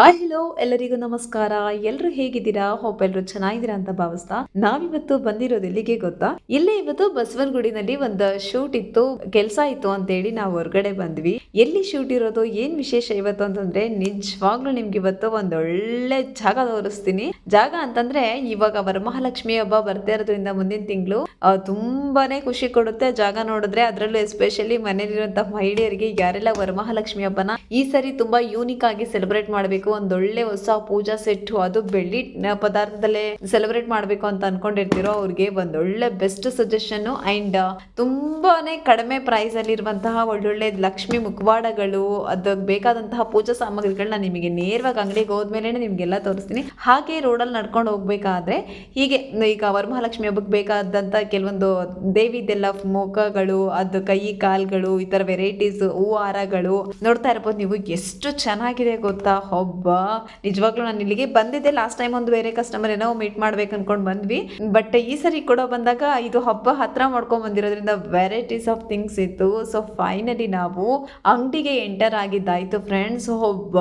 ಆ ಹೆಲೋ ಎಲ್ಲರಿಗೂ ನಮಸ್ಕಾರ. ಎಲ್ಲರೂ ಹೇಗಿದ್ದೀರಾ? ಹೋಪ್ ಎಲ್ಲರೂ ಚೆನ್ನಾಗಿದ್ದೀರಾ ಅಂತ ಭಾವಿಸ್ತಾ. ನಾವಿವತ್ತು ಬಂದಿರೋದು ಎಲ್ಲಿಗೆ ಗೊತ್ತಾ? ಇಲ್ಲೇ ಇವತ್ತು ಬಸವನಗುಡಿನಲ್ಲಿ ಒಂದು ಶೂಟ್ ಇತ್ತು, ಕೆಲಸ ಇತ್ತು ಅಂತೇಳಿ ನಾವು ಹೊರಗಡೆ ಬಂದ್ವಿ. ಎಲ್ಲಿ ಶೂಟ್ ಇರೋದು, ಏನ್ ವಿಶೇಷ ಇವತ್ತು ಅಂತಂದ್ರೆ, ನಿಜವಾಗ್ಲೂ ನಿಮ್ಗೆ ಇವತ್ತು ಒಂದ್ ಒಳ್ಳೆ ಜಾಗ ತೋರಿಸ್ತೀನಿ. ಜಾಗ ಅಂತಂದ್ರೆ, ಇವಾಗ ವರಮಹಾಲಕ್ಷ್ಮಿ ಹಬ್ಬ ಬರ್ತಾ ಇರೋದ್ರಿಂದ ಮುಂದಿನ ತಿಂಗಳು ತುಂಬಾನೇ ಖುಷಿ ಕೊಡುತ್ತೆ ಜಾಗ ನೋಡಿದ್ರೆ. ಅದರಲ್ಲೂ ಎಸ್ಪೆಷಲಿ ಮನೇಲಿರುವಂತಹ ಮಹಿಳೆಯರಿಗೆ ಯಾರೆಲ್ಲ ವರಮಹಾಲಕ್ಷ್ಮಿ ಹಬ್ಬನ ಈ ಸರಿ ತುಂಬಾ ಯೂನಿಕ್ ಆಗಿ ಸೆಲೆಬ್ರೇಟ್ ಮಾಡಬೇಕು ಒಂದೊಳ್ಳೆ ಹೊಸ ಪೂಜಾ ಸೆಟ್ ಅದು ಬೆಳ್ಳಿ ಪದಾರ್ಥದಲ್ಲೇ ಸೆಲೆಬ್ರೇಟ್ ಮಾಡಬೇಕು ಅಂತ ಅನ್ಕೊಂಡಿರ್ತೀರೋ ಅವ್ರಿಗೆ ಒಂದೊಳ್ಳೆ ಬೆಸ್ಟ್ ಸಜೆಷನ್ ಅಂಡ್ ತುಂಬಾನೇ ಕಡಿಮೆ ಪ್ರೈಸ್ ಅಲ್ಲಿ ಇರುವಂತಹ ಒಳ್ಳೊಳ್ಳೆ ಲಕ್ಷ್ಮಿ ಮುಖವಾಡಗಳು ಅದಕ್ಕೆ ಬೇಕಾದಂತಹ ಪೂಜಾ ಸಾಮಗ್ರಿಗಳನ್ನ ನಿಮಗೆ ನೇರವಾಗಿ ಅಂಗಡಿಗೆ ಹೋದ್ಮೇಲೆ ನಿಮ್ಗೆಲ್ಲ ತೋರಿಸ್ತೀನಿ. ಹಾಗೆ ರೋಡಲ್ಲಿ ನಡ್ಕೊಂಡು ಹೋಗ್ಬೇಕಾದ್ರೆ ಹೀಗೆ, ಈಗ ವರಮಹಾಲಕ್ಷ್ಮಿ ಹಬ್ಬಕ್ಕೆ ಬೇಕಾದಂತ ಕೆಲವೊಂದು ದೇವಿದೆಲ್ಲ ಮುಖಗಳು, ಅದು ಕೈ, ಕಾಲ್ಗಳು ಈ ತರ ವೆರೈಟೀಸ್ ಹೂ, ಹಾರಗಳು ನೋಡ್ತಾ ಇರ್ಬೋದು ನೀವು. ಎಷ್ಟು ಚೆನ್ನಾಗಿದೆ ಗೊತ್ತಾ? ಹಬ್ಬ ನಿಜವಾಗ್ಲೂ ನಾನು ಇಲ್ಲಿಗೆ ಬಂದಿದ್ದೆ. ಲಾಸ್ಟ್ ಟೈಮ್ ಒಂದು ಬೇರೆ ಕಸ್ಟಮರ್ ಏನೋ ಮೀಟ್ ಮಾಡ್ಬೇಕು ಅನ್ಕೊಂಡು ಬಂದ್ವಿ. ಬಟ್ ಈ ಸರಿ ಕೂಡ ಬಂದಾಗ ಇದು ಹಬ್ಬ ಹತ್ರ ಮಾಡ್ಕೊಂಡ್ ಬಂದಿರೋದ್ರಿಂದ ವೆರೈಟೀಸ್ ಆಫ್ ಥಿಂಗ್ಸ್ ಇತ್ತು. ಸೊ ಫೈನಲಿ ನಾವು ಅಂಗಡಿಗೆ ಎಂಟರ್ ಆಗಿದ್ದಾಯ್ತು ಫ್ರೆಂಡ್ಸ್ ಒಬ್ಬ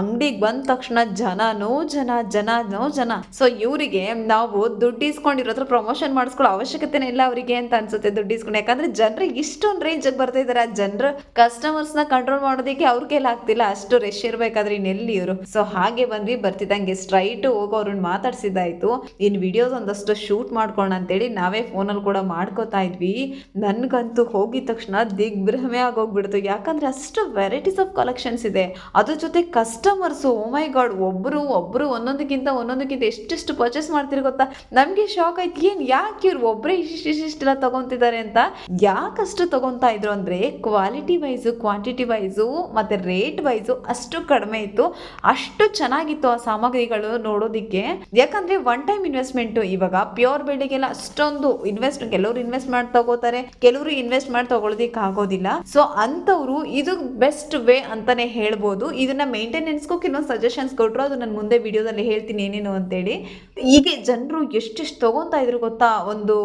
ಅಂಗಡಿಗೆ ಬಂದ ತಕ್ಷಣ ಜನನೋ ಜನ ಜನನೋ ಜನ. ಸೊ ಇವರಿಗೆ ನಾವು ದುಡ್ಡು ಇಸ್ಕೊಂಡಿರೋದ್ರ ಪ್ರಮೋಷನ್ ಮಾಡಿಸ್ಕೊಳ್ಳೋ ಅವಶ್ಯಕತೆನೇ ಇಲ್ಲ ಅವರಿಗೆ ಅಂತ ಅನ್ಸುತ್ತೆ ದುಡ್ಡು ಇಸ್ಕೊಂಡು. ಯಾಕಂದ್ರೆ ಜನರು ಇಷ್ಟೊಂದು ರೇಂಜ್ ಬರ್ತಾ ಇದಾರೆ. ಆ ಜನರ ಕಸ್ಟಮರ್ಸ್ನ ಕಂಟ್ರೋಲ್ ಮಾಡೋದಕ್ಕೆ ಅವ್ರ ಕೈಲಿ ಅಷ್ಟು ರಶ್ ಇರ್ಬೇಕಾದ್ರೆ ಇನ್ನೆಲ್ಲಿ ಇವರು. ಸೊ ಹಾಗೆ ಬಂದ್ವಿ, ಬರ್ತಿದ್ದಂಗೆ ಸ್ಟ್ರೈಟ್ ಹೋಗಿ ಅವ್ರನ್ನ ಮಾತಾಡ್ಸಿದ್ದಾಯ್ತು. ಇನ್ ವಿಡಿಯೋಸ್ ಒಂದಷ್ಟು ಶೂಟ್ ಮಾಡ್ಕೋಣ ಅಂತೇಳಿ ನಾವೇ ಫೋನಲ್ಲಿ ಕೂಡ ಮಾಡ್ಕೋತಾ ಇದ್ವಿ. ನನ್ಗಂತೂ ಹೋಗಿದ ತಕ್ಷಣ ದಿಗ್ಭ್ರಮೆ ಆಗೋಗ್ಬಿಡ್ತು. ಯಾಕಂದ್ರೆ ಅಷ್ಟು ವೆರೈಟೀಸ್ ಆಫ್ ಕಲೆಕ್ಷನ್ಸ್ ಇದೆ. ಅದ್ರ ಜೊತೆ ಕಸ್ಟಮರ್ಸ್ ಮೈ ಗಾಡ್ ಒಬ್ರು ಒಬ್ರು ಒಂದೊಂದಕ್ಕಿಂತ ಒಂದೊಂದಕ್ಕಿಂತ ಎಷ್ಟೆಷ್ಟು ಪರ್ಚೇಸ್ ಮಾಡ್ತಿರ್ ಗೊತ್ತಾ? ನಮಗೆ ಶಾಕ್ ಆಯ್ತು. ಏನ್ ಯಾಕೆ ಇವ್ರು ಒಬ್ಬರೇ ಇಷ್ಟಿಷ್ಟೆಲ್ಲ ತಗೊಂತಿದ್ದಾರೆ ಅಂತ? ಯಾಕಷ್ಟು ತಗೊಂತಾ ಇದ್ರು ಅಂದ್ರೆ ಕ್ವಾಲಿಟಿ ವೈಸು ಕ್ವಾಂಟಿಟಿ ವೈಸು ಮತ್ತೆ ರೇಟ್ ವೈಸು ಅಷ್ಟು ಕಡಿಮೆ ಇತ್ತು. ಅಷ್ಟು ಚೆನ್ನಾಗಿತ್ತು ಆ ಸಾಮಗ್ರಿಗಳು ನೋಡೋದಿಕ್ಕೆ. ಯಾಕಂದ್ರೆ ಒನ್ ಟೈಮ್ ಇನ್ವೆಸ್ಟ್ಮೆಂಟ್ ಇವಾಗ ಪ್ಯೂರ್ ಬೆಳ್ಳಿಗೆಲ್ಲ ಅಷ್ಟೊಂದು ಇನ್ವೆಸ್ಟ್ ಕೆಲವರು ಇನ್ವೆಸ್ಟ್ ಮಾಡಿ ತಗೋತಾರೆ, ಕೆಲವರು ಇನ್ವೆಸ್ಟ್ ಮಾಡಿ ತಗೊಳ್ಳೋದಿಕ್ ಆಗೋದಿಲ್ಲ. ಸೊ ಅಂತವ್ರು ಇದು ಬೆಸ್ಟ್ ವೇ ಅಂತಾನೆ ಹೇಳ್ಬೋದು. ಇದನ್ನ ಮೇಂಟೆನೆನ್ಸ್ಗೂ ಕೆಲವೊಂದು ಸಜೆಷನ್ಸ್ ಕೊಟ್ಟರು ಅದು ನಾನು ಮುಂದೆ ವಿಡಿಯೋದಲ್ಲಿ ಹೇಳ್ತೀನಿ ಏನೇನು ಅಂತೇಳಿ. ಹೀಗೆ ಜನರು ಎಷ್ಟೆಷ್ಟು ತಗೊಂತಾ ಇದ್ರು ಗೊತ್ತಾ? ಒಂದು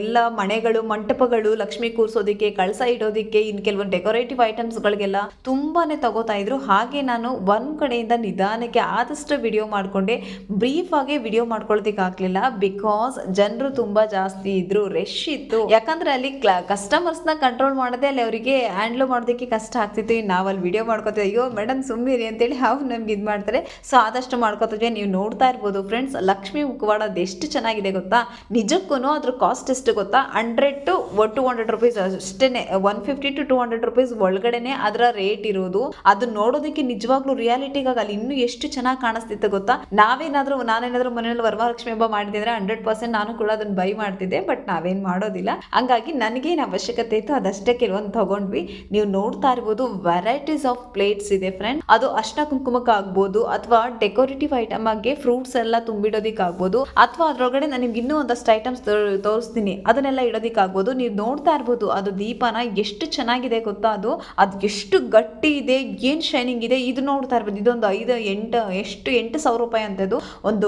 ಎಲ್ಲ ಮನೆಗಳು, ಮಂಟಪಗಳು ಲಕ್ಷ್ಮಿ ಕೂರ್ಸೋದಿಕ್ಕೆ, ಕಳಸ ಇಡೋದಿಕ್ಕೆ, ಇನ್ ಕೆಲವೊಂದು ಡೆಕೋರೇಟಿವ್ ಐಟಮ್ಸ್ಗಳಿಗೆಲ್ಲ ತುಂಬಾನೇ ತಗೋತಾ ಇದ್ರು. ಹಾಗೆ ನಾನು ಒಂದ್ ಕಡೆಯಿಂದ ನಿಧಾನಕ್ಕೆ ಆದಷ್ಟು ವಿಡಿಯೋ ಮಾಡ್ಕೊಂಡೆ. ಬ್ರೀಫ್ ಆಗಿ ವಿಡಿಯೋ ಮಾಡ್ಕೊಳ್ಳೋದಿಕ್ ಆಗ್ಲಿಲ್ಲ. ಬಿಕಾಸ್ ಜನರು ತುಂಬಾ ಜಾಸ್ತಿ ಇದ್ರು ರಶ್ ಇತ್ತು. ಯಾಕಂದ್ರೆ ಅಲ್ಲಿ ಕಸ್ಟಮರ್ಸ್ನ ಕಂಟ್ರೋಲ್ ಮಾಡದೆ ಅಲ್ಲಿ ಅವರಿಗೆ ಹ್ಯಾಂಡಲ್ ಮಾಡೋದಕ್ಕೆ ಕಷ್ಟ ಆಗ್ತಿತ್ತು. ನಾವು ಅಲ್ಲಿ ವಿಡಿಯೋ ಮಾಡ್ಕೋತೀವಿ ಅಯ್ಯೋ ಮೇಡಮ್ ಸುಮ್ಮನೆ ಅಂತೇಳಿ ಅವ್ರು ನಮ್ಗೆ ಇದು ಮಾಡ್ತಾರೆ. ಸೊ ಆದಷ್ಟು ಮಾಡ್ಕೋತಿದ್ವಿ. ನೀವು ನೋಡ್ತಾ ಇರ್ಬೋದು ಫ್ರೆಂಡ್ಸ್ ಲಕ್ಷ್ಮಿ ಮುಖವಾಡ ಅದೆಷ್ಟು ಚೆನ್ನಾಗಿದೆ ಗೊತ್ತಾ? ನಿಜಕ್ಕೂ ಅದ್ರ ಕಾಸ್ಟ್ ಎಷ್ಟು ಗೊತ್ತಾ? Hundred to two hundred rupees ಅಷ್ಟೇ one fifty to two hundred rupees ಒಳಗಡೆನೆ ಅದರ ರೇಟ್ ಇರೋದು. ಅದು ನೋಡೋದಕ್ಕೆ ನಿಜವಾಗ್ಲೂ ರಿಯಾಲಿಟಿಗಾಗಿ ಅಲ್ಲಿ ಇನ್ನೂ ಎಷ್ಟು ಚೆನ್ನಾಗಿ ಕಾಣಿಸ್ತಿತ್ತು ಗೊತ್ತಾ? ನಾವೇನಾದ್ರೂ, ನಾನೇನಾದ್ರೂ ಮನೆಯಲ್ಲಿ ವರಮಹಾಲಕ್ಷ್ಮಿ ಹಬ್ಬ ಮಾಡಿದ್ರೆ ಹಂಡ್ರೆಡ್ ಪರ್ಸೆಂಟ್ ನಾನು ಕೂಡ ಅದನ್ನ ಬೈ ಮಾಡ್ತಿದ್ದೆ ಬಟ್ ನಾವೇನ್ ಮಾಡೋದಿಲ್ಲ. ಹಂಗಾಗಿ ನನಗೇನು ಅವಶ್ಯಕತೆ ಇತ್ತು ಅದಷ್ಟೇ ಕೆಲವೊಂದು ತಗೊಂಡ್ವಿ. ನೀವು ನೋಡ್ತಾ ಇರ್ಬೋದು ವೆರೈಟೀಸ್ ಆಫ್ ಪ್ಲೇಟ್ಸ್ ಇದೆ ಫ್ರೆಂಡ್ ಅದು ಅಷ್ಟ ಕುಂಕುಮಕ್ಕೆ ಆಗ್ಬೋದು, ಅಥವಾ ಡೆಕೋರೇಟಿವ್ ಐಟಮ್ ಆಗಿ ಫ್ರೂಟ್ಸ್ ಎಲ್ಲ ತುಂಬಿಡೋದಿಕ್ ಆಗ್ಬೋದು, ಅಥವಾ ಅದ್ರೊಳಗಡೆ ನಾನು ನಿಮ್ಗೆ ಇನ್ನೂ ಒಂದಷ್ಟು ಐಟಮ್ಸ್ ತೋರಿಸ್ತೀನಿ. ಅದನ್ನೆಲ್ಲ ಇಡೋದಿಕ್ ಆಗ್ಬೋದು. ನೀವು ನೋಡ್ತಾ ಇರ್ಬೋದು, ಅದು ದೀಪನ ಎಷ್ಟು ಚೆನ್ನಾಗಿದೆ ಗೊತ್ತಾ ಅದು? ಅದು ಎಷ್ಟು ಗಟ್ಟಿ ಇದೆ ಏನ್ ಶೈನಿಂಗ್ ಇದೆ, ಇದು ನೋಡ್ತಾ ಇರ್ಬೋದು. ಇದೊಂದು ಐದು, ಎಂಟು, ಎಷ್ಟು, ಎಂಟು ಸಾವಿರ ರೂಪಾಯಿ ಅಂತದ್ದು ಒಂದು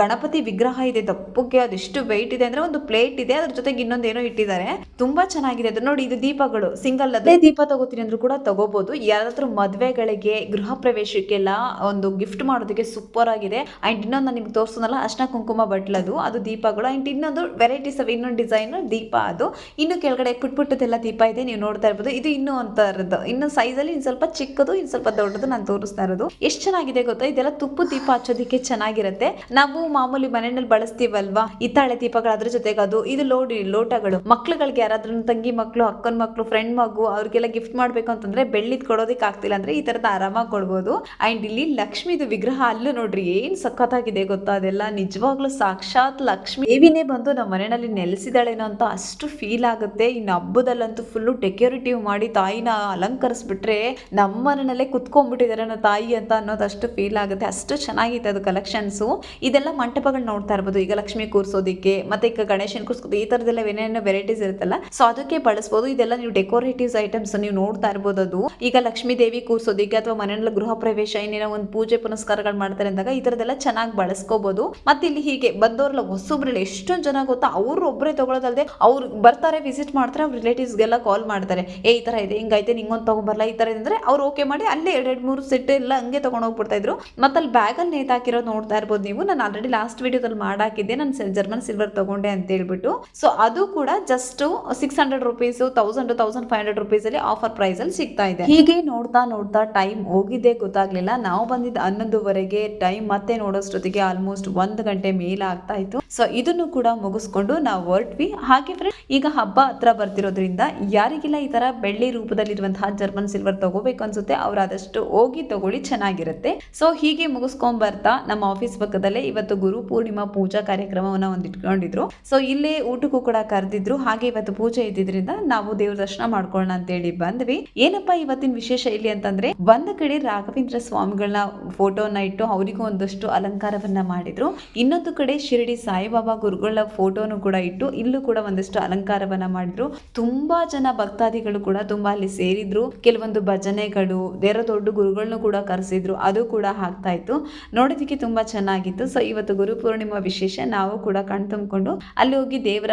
ಗಣಪತಿ ವಿಗ್ರಹ ಇದೆ ದಪ್ಪಕ್ಕೆ ಅದೆಷ್ಟು ವೆಯ್ಟ್ ಇದೆ ಅಂದ್ರೆ ಒಂದು ಪ್ಲೇಟ್ ಇದೆ, ಅದ್ರ ಜೊತೆಗೆ ಇನ್ನೊಂದು ಏನೋ ಇಟ್ಟಿದ್ದಾರೆ. ತುಂಬಾ ಚೆನ್ನಾಗಿದೆ. ಅದು ನೋಡಿ, ಇದು ದೀಪಗಳು ಸಿಂಗಲ್ ಅದೇ. ದೀಪ ತಗೋತೀನಿ ಅಂದ್ರೂ ಕೂಡ ತಗೋಬಹುದು ಯಾರಾದ್ರೂ ಮದ್ವೆಗಳಿಗೆ, ಗೃಹ ಪ್ರವೇಶಕ್ಕೆಲ್ಲ ಒಂದು ಗಿಫ್ಟ್ ಮಾಡೋದಕ್ಕೆ ಸೂಪರ್ ಆಗಿದೆ. ಅಂಡ್ ಇನ್ನೊಂದು ನಾನು ನಿಮ್ಗೆ ತೋರಿಸೋದಲ್ಲ, ಅರ್ಶನ ಕುಂಕುಮ ಬಟ್ಲದು ಅದು. ದೀಪಗಳು. ಅಂಡ್ ಇನ್ನೊಂದು ವೆರೈಟೀಸ್ ಆಫ್ ಇನ್ನೊಂದು ಡಿಸೈನ್ ದೀಪ ಅದು. ಇನ್ನು ಕೆಳಗಡೆ ಪುಟ್ ಪುಟ್ಟದೆಲ್ಲ ದೀಪ ಇದೆ, ನೀವು ನೋಡ್ತಾ ಇರ್ಬೋದು. ಇದು ಇನ್ನೂ ಒಂಥರದ್ದು ಇನ್ನು ಸೈಜಲ್ಲಿ ಇನ್ನು ಸ್ವಲ್ಪ ಚಿಕ್ಕದು, ಇನ್ನು ಸ್ವಲ್ಪ ದೊಡ್ಡದು ನಾನು ತೋರಿಸ್ತಾ ಇರೋದು. ಎಷ್ಟು ಚೆನ್ನಾಗಿದೆ ಗೊತ್ತಾ? ಇದೆಲ್ಲ ತುಪ್ಪ ದೀಪ ಹಚ್ಚೋದಿಕ್ಕೆ ಚೆನ್ನಾಗಿರುತ್ತೆ. ನಾವು ಮಾಮೂಲಿ ಮನೆಯಲ್ಲಿ ಬಳಸ್ತೀವಲ್ವಾ? ಹಿತ್ತಾಳೆ ದೀಪಗಳು ಅದ್ರ ಜೊತೆಗೆ ಅದು. ಇದು ಲೋಡಿ, ಲೋಟಗಳು. ಮಕ್ಳುಗಳಿಗೆ ಯಾರಾದ್ರೂ ತಂಗಿ ಮಕ್ಕಳು ಅಕ್ಕನ ಮಕ್ಕಳು ಫ್ರೆಂಡ್ ಮಗು, ಅವ್ರಿಗೆಲ್ಲ ಗಿಫ್ಟ್ ಮಾಡ್ಬೇಕು ಅಂತಂದ್ರೆ ಬೆಳ್ಳಿದ್ ಕೊಡೋದಕ್ಕೆ ಆಗ್ತಿಲ್ಲ ಅಂದ್ರೆ ಈ ತರದ ಆರಾಮಾಗಿ ಕೊಡ್ಬೋದು. ಅಂಡ್ ಇಲ್ಲಿ ಲಕ್ಷ್ಮಿದು ವಿಗ್ರಹ ಅಲ್ಲೂ ನೋಡ್ರಿ ಏನ್ ಸಖತ್ತಾಗಿದೆ ಗೊತ್ತಾ? ಅದೆಲ್ಲ ನಿಜವಾಗ್ಲೂ ಸಾಕ್ಷಾತ್ ಲಕ್ಷ್ಮಿ. ದೇವಿನೇ ಬಂದು ನಮ್ಮ ಮನೆಯಲ್ಲಿ ನೆಲೆಸಿದಾಳೇನೋ ಅಂತ ಅಷ್ಟು ಫೀಲ್ ಆಗುತ್ತೆ. ಇನ್ನು ಹಬ್ಬದಲ್ಲಂತೂ ಫುಲ್ಲು ಡೆಕೋರೇಟಿವ್ ಮಾಡಿ ತಾಯಿನ ಅಲಂಕರಿಸ್ಬಿಟ್ರೆ ನಮ್ಮ ಮನೆಯಲ್ಲೇ ಕುತ್ಕೊಂಡ್ಬಿಟ್ಟಿದ್ದಾರೆ ನನ್ನ ತಾಯಿ ಅಂತ ಅನ್ನೋದಷ್ಟು ಫೀಲ್ ಆಗುತ್ತೆ. ಅಷ್ಟು ಚೆನ್ನಾಗಿದೆ ಅದು ಕಲೆಕ್ಷನ್ಸು ಇದೆಲ್ಲ ಮಂಟಪಗಳು ನೋಡ್ತಾ ಇರ್ಬೋದು. ಈಗ ಲಕ್ಷ್ಮಿ ಕೂರ್ಸೋದಿಕ್ಕೆ, ಮತ್ತೆ ಈಗ ಗಣೇಶನ್ ಕೂರಿಸೋದು ಈ ತರದೆಲ್ಲ ಏನೇನೋ ವೆರೈಟೀಸ್ ಇರುತ್ತಲ್ಲ ಸೊ ಅದಕ್ಕೆ ಬಳಸ್ಬೋದು. ಇದೆಲ್ಲ ನೀವು ಡೆಕೋರೇಟಿವ್ಸ್ ಐಟಮ್ಸ್ ನೀವು ನೋಡ್ತಾ ಇರ್ಬೋದು ಅದು. ಈಗ ಲಕ್ಷ್ಮೀ ದೇವಿ ಕೂರ್ಸೋದಿಕ್ಕೆ ಅಥವಾ ಮನೆಯಲ್ಲಿ ಗೃಹ ಪ್ರವೇಶ, ಏನೇನೋ ಒಂದು ಪೂಜೆ ಪುನಸ್ಕಾರಗಳು ಮಾಡ್ತಾರೆ ಅಂದಾಗ ಈ ತರದೆಲ್ಲ ಚೆನ್ನಾಗಿ ಬಳಸ್ಕೋಬಹುದು ಮತ್ತೆ ಇಲ್ಲಿ ಹೀಗೆ ಬಂದವ್ರಲ್ಲ ಹೊಸೊಬ್ರಲ್ಲಿ ಎಷ್ಟೊಂದು ಜನ ಗೊತ್ತಾ, ಅವ್ರು ಒಬ್ಬರೇ ತಗೊಳ್ಳೋದಲ್ಲದೆ ಅವ್ರು ಬರ್ತಾರೆ ವಿಸಿಟ್ ಮಾಡ್ತಾರೆ, ಅವ್ರ ರಿಲೇಟಿವ್ಸ್ಗೆಲ್ಲ ಕಾಲ್ ಮಾಡ್ತಾರೆ. ಏ, ಈ ತರ ಇದೆ ಹಿಂಗೈತೆ ನಿಂಗೊಂದು ತಗೊಂಬರಲ್ಲ ಈ ತರ ಇದೆ ಅಂದ್ರೆ ಅವ್ರು ಓಕೆ ಮಾಡಿ ಅಲ್ಲೇ ಎರಡು ಮೂರು ಸೆಟ್ ಎಲ್ಲ ಹಂಗೆ ಹಂಗೆ ತಗೊಂಡು ಹೋಗ್ಬಿಡ್ತಾ ಇದ್ರು. ಮತ್ತೆ ಅಲ್ಲಿ ಬ್ಯಾಗಲ್ಲಿ ನೇತಾಕಿರೋದು ನೋಡ್ತಾ ಇರ್ಬೋದು ನೀವು. ನಾನು ಆಲ್ರೆಡಿ ಲಾಸ್ಟ್ ವಿಡಿಯೋದಲ್ಲಿ ಮಾಡಾಕಿದ್ದೆ. ನಾನು ಜರ್ಮನ್ ಸಿಲ್ವರ್ ತಗೊಂಡೆ ಅಂತ ಹೇಳ್ಬಿಟ್ಟು. ಸೊ ಅದು ಕೂಡ just six hundred rupees thousand thousand five hundred rupees ಅಲ್ಲಿ ಆಫರ್ ಪ್ರೈಸ್ ಅಲ್ಲಿ ಸಿಗ್ತಾ ಇದೆ. ಹೀಗೆ ನೋಡ್ತಾ ನೋಡ್ತಾ ಟೈಮ್ ಹೋಗಿದ್ದೆ ಗೊತ್ತಾಗ್ಲಿಲ್ಲ. ನಾವು ಬಂದಿದ್ದ ಹನ್ನೊಂದುವರೆಗೆ ಟೈಮ್ ಮತ್ತೆ ನೋಡೋಷ್ಟೊತ್ತಿಗೆ ಆಲ್ಮೋಸ್ಟ್ ಒಂದು ಗಂಟೆ ಮೇಲೆ ಆಗ್ತಾ ಇತ್ತು. ಸೊ ಇದನ್ನು ಕೂಡ ಮುಗಿಸ್ಕೊಂಡು ನಾವು ಹೊರಟ್ವಿ. ಹಾಗೆ ಫ್ರೆಂಡ್ ಈಗ ಹಬ್ಬ ಹತ್ರ ಬರ್ತಿರೋದ್ರಿಂದ ಯಾರಿಗೆಲ್ಲ ಈ ತರ ಬೆಳ್ಳಿ ರೂಪದಲ್ಲಿರುವಂತಹ ಜರ್ಮನ್ ಸಿಲ್ವರ್ ತಗೋಬೇಕು ಅನ್ಸುತ್ತೆ, ಅವ್ರು ಆದಷ್ಟು ಹೋಗಿ ತಗೊಳ್ಳಿ. ಚೆನ್ನಾಗಿರುತ್ತೆ. ಸೊ ಹೀಗೆ ಮುಗಿಸ್ಕೊಂಡ್ ಬರ್ತಾ ನಮ್ಮ ಆಫೀಸ್ ಪಕ್ಕದಲ್ಲೇ ಇವತ್ತು ಗುರು ಪೂರ್ಣಿಮಾ ಪೂಜಾ ಕಾರ್ಯಕ್ರಮವನ್ನ ಒಂದು ಇಟ್ಕೊಂಡಿದ್ರು ಸೊ ಇಲ್ಲೇ ಊಟಕ್ಕೂ ಕೂಡ ಕರೆದಿದ್ರು. ಹಾಗೆ ಇವತ್ತು ಪೂಜೆ ಇದ್ದಿದ್ರಿಂದ ನಾವು ದೇವ್ರ ದರ್ಶನ ಮಾಡ್ಕೊಳ್ಳೋಣ ಅಂತೇಳಿ ಬಂದ್ವಿ. ಏನಪ್ಪಾ ಇವತ್ತಿನ ವಿಶೇಷ ಇಲ್ಲಿ ಅಂತಂದ್ರೆ ಒಂದ್ ಕಡೆ ರಾಘವೇಂದ್ರ ಸ್ವಾಮಿಗಳನ್ನ ಫೋಟೋನ ಇಟ್ಟು ಅವರಿಗೂ ಒಂದಷ್ಟು ಅಲಂಕಾರವನ್ನ ಮಾಡಿದ್ರು. ಇನ್ನೊಂದು ಕಡೆ ಶಿರಡಿ ಸಾಯಿಬಾಬಾ ಗುರುಗಳ ಫೋಟೋನು ಕೂಡ ಇಟ್ಟು ಇಲ್ಲೂ ಕೂಡ ಒಂದಷ್ಟು ಅಲಂಕಾರವನ್ನ ಮಾಡಿದ್ರು. ತುಂಬಾ ಜನ ಭಕ್ತಾದಿಗಳು ಕೂಡ ತುಂಬಾ ಅಲ್ಲಿ ಸೇರಿದ್ರು. ಕೆಲವೊಂದು ಭಜನೆಗಳು, ಬೇರೆ ದೊಡ್ಡ ಗುರುಗಳನ್ನೂ ಕೂಡ ಕರೆಸಿದ್ರು ಅದು ಕೂಡ ಆಗ್ತಾ ಇತ್ತು ನೋಡೋದಕ್ಕೆ ತುಂಬಾ ಚೆನ್ನಾಗಿತ್ತು. ಸೊ ಇವತ್ತು ಗುರು ಪೂರ್ಣಿಮಾ ವಿಶೇಷ ನಾವು ಕೂಡ ಕಣ್ ತುಂಬಿಕೊಂಡು ಅಲ್ಲಿ ಹೋಗಿ ದೇವರ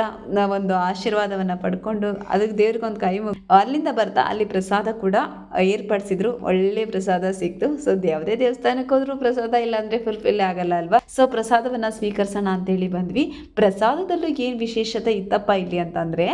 ಒಂದು ಆಶೀರ್ವಾದವನ್ನ ಪಡ್ಕೊಂಡು ಅದಕ್ಕೆ ದೇವ್ರಿಗೆ ಒಂದು ಕೈ ಮುಗಿ ಅಲ್ಲಿಂದ ಬರ್ತಾ ಅಲ್ಲಿ ಪ್ರಸಾದ ಕೂಡ ಏರ್ಪಡಿಸಿದ್ರು. ಒಳ್ಳೆ ಪ್ರಸಾದ ಸಿಕ್ತು. ಸೊ ಯಾವುದೇ ದೇವಸ್ಥಾನಕ್ಕೆ ಹೋದ್ರು ಪ್ರಸಾದ ಇಲ್ಲ ಅಂದ್ರೆ ಫುಲ್ಫಿಲ್ ಆಗಲ್ಲ ಅಲ್ವಾ? ಸೊ ಪ್ರಸಾದವನ್ನ ಸ್ವೀಕರಿಸೋಣ ಅಂತೇಳಿ ಬಂದ್ವಿ. ಪ್ರಸಾದದಲ್ಲೂ ಏನ್ ವಿಶೇಷತೆ ಇತ್ತಪ್ಪ ಇಲ್ಲಿ ಅಂತಂದ್ರೆ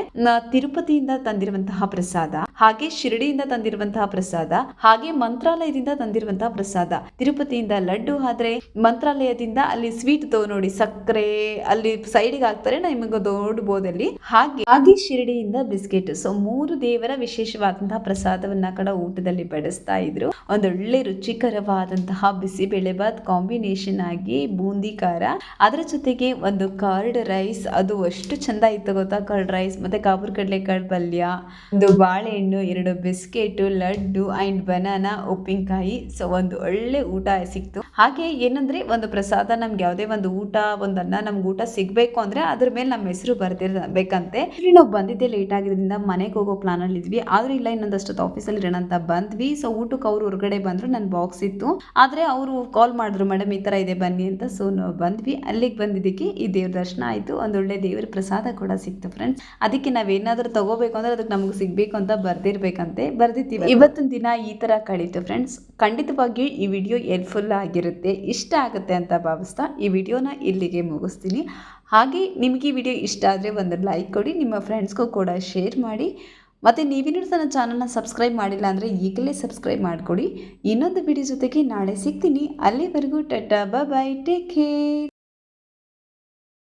ತಿರುಪತಿಯಿಂದ ತಂದಿರುವಂತಹ ಪ್ರಸಾದ, ಹಾಗೆ ಶಿರಡಿಯಿಂದ ತಂದಿರುವಂತಹ ಪ್ರಸಾದ, ಹಾಗೆ ಮಂತ್ರಾಲಯದಿಂದ ತಂದಿರುವಂತಹ ಪ್ರಸಾದ. ತಿರುಪತಿಯಿಂದ ಲಡ್ಡು ಆದ್ರೆ ಮಂತ್ರಾಲಯದಿಂದ ಅಲ್ಲಿ ಸ್ವೀಟ್ ತಗೋ ನೋಡಿ ಸಕ್ಕರೆ ಅಲ್ಲಿ ಸೈಡ್ಗೆ ಹಾಕ್ತಾರೆ ನಿಮಗೆ ನೋಡ್ಬೋದಲ್ಲಿ. ಹಾಗೆ ಹಾಗೆ ಶಿರಡಿಯಿಂದ ಬಿಸ್ಕೆಟ್. ಸೊ ಮೂರು ದೇವರ ವಿಶೇಷವಾದಂತಹ ಪ್ರಸಾದವನ್ನ ಕೂಡ ಊಟದಲ್ಲಿ ಬಡಿಸ್ತಾ ಇದ್ರು. ಒಂದೊಳ್ಳೆ ರುಚಿಕರವಾದಂತಹ ಬಿಸಿಬೇಳೆ ಬಾತ್ ಕಾಂಬಿನೇಷನ್ ಆಗಿ ಬೂಂದಿ ಖಾರ. ಅದರ ಜೊತೆಗೆ ಒಂದು ಕರ್ಡ್ ರೈಸ್ ಅದು ಅಷ್ಟು ಚಂದ ಇತ್ತು ಗೊತ್ತಾ ಕರ್ಡ್ ರೈಸ್ ಮತ್ತೆ ಕಾಬೂರ್ ಕಡಲೆಕಾಳು ಪಲ್ಯ, ಒಂದು ಬಾಳೆಹಣ್ಣು, ಎರಡು ಬಿಸ್ಕೆಟ್, ಲಡ್ಡು ಅಂಡ್ ಬನಾನಾ ಉಪ್ಪಿನಕಾಯಿ. ಸೊ ಒಂದು ಒಳ್ಳೆ ಊಟ ಸಿಕ್ತು. ಹಾಗೆ ಏನಂದ್ರೆ ಒಂದು ಪ್ರಸಾದ, ನಮ್ಗೆ ಯಾವುದೇ ಒಂದು ಊಟ, ಒಂದು ಅನ್ನ, ನಮ್ಗೆ ಊಟ ಸಿಗ್ಬೇಕು ಅಂದ್ರೆ ಅದ್ರ ಮೇಲೆ ನಮ್ಮ ಹೆಸರು ಬರ್ತಿರ್ಬೇಕಂತೆ ನಾವು ಬಂದಿದ್ದೆ ಲೇಟ್ ಆಗಿದ್ರಿಂದ ಮನೆಗೆ ಹೋಗೋ ಪ್ಲಾನ್ ಅಲ್ಲಿ ಇದ್ವಿ. ಆದ್ರೆ ಇಲ್ಲ ಇನ್ನೊಂದಷ್ಟು ಆಫೀಸಲ್ಲಿ ಇರೋಣ ಅಂತ ಬಂದ್ವಿ. ಸೊ ಊಟಕ್ಕೆ ಅವ್ರು ಹೊರಗಡೆ ಬಂದ್ರು ನನ್ನ ಬಾಕ್ಸ್ ಇತ್ತು. ಆದ್ರೆ ಅವರು ಕಾಲ್ ಮಾಡಿದ್ರು ಮೇಡಮ್ ಈ ತರ ಇದೆ, ಬನ್ನಿ ಅಂತ. ಸೊ ನಾವು ಬಂದ್ವಿ. ಅಲ್ಲಿಗೆ ಬಂದಿದ್ದಕ್ಕೆ ಈ ದೇವ್ರ ದರ್ಶನ ಆಯ್ತು. ಒಂದೊಳ್ಳೆ ದೇವ್ರ ಪ್ರಸಾದ ಕೂಡ ಸಿಕ್ತು ಫ್ರೆಂಡ್ಸ್ ಅದಕ್ಕೆ ನಾವೇನಾದರೂ ತಗೋಬೇಕು ಅಂದ್ರೆ ಅದಕ್ಕೆ ನಮಗೆ ಸಿಗ್ಬೇಕು ಅಂತ ಬರ್ದಿರ್ಬೇಕಂತೆ. ಬರ್ದಿತ್ತೀವಿ ಇವತ್ತಿನ ದಿನ ಈ ತರ ಕಳೀತು ಫ್ರೆಂಡ್ಸ್ ಖಂಡಿತವಾಗಿಯೂ ಈ ವಿಡಿಯೋ ಹೆಲ್ಪ್ಫುಲ್ ಆಗಿರುತ್ತೆ, ಇಷ್ಟ ಆಗುತ್ತೆ ಅಂತ ಭಾವಿಸ್ತಾ ಈ ವಿಡಿಯೋನ ಇಲ್ಲಿಗೆ ಮುಗಿಸ್ತೀನಿ. ಹಾಗೆ ನಿಮಗೆ ಈ ವಿಡಿಯೋ ಇಷ್ಟ ಆದರೆ ಒಂದು ಲೈಕ್ ಕೊಡಿ, ನಿಮ್ಮ ಫ್ರೆಂಡ್ಸ್ಗೂ ಕೂಡ ಶೇರ್ ಮಾಡಿ. ಮತ್ತು ನೀವಿನ್ನೂ ನನ್ನ ಚಾನಲ್ನ ಸಬ್ಸ್ಕ್ರೈಬ್ ಮಾಡಿಲ್ಲ ಅಂದರೆ ಈಗಲೇ ಸಬ್ಸ್ಕ್ರೈಬ್ ಮಾಡಿಕೊಡಿ. ಇನ್ನೊಂದು ವಿಡಿಯೋ ಜೊತೆಗೆ ನಾಳೆ ಸಿಗ್ತೀನಿ. ಅಲ್ಲಿವರೆಗೂ ಟಟಾ ಬಾಯ್ ಟೇಕ್ ಕೇರ್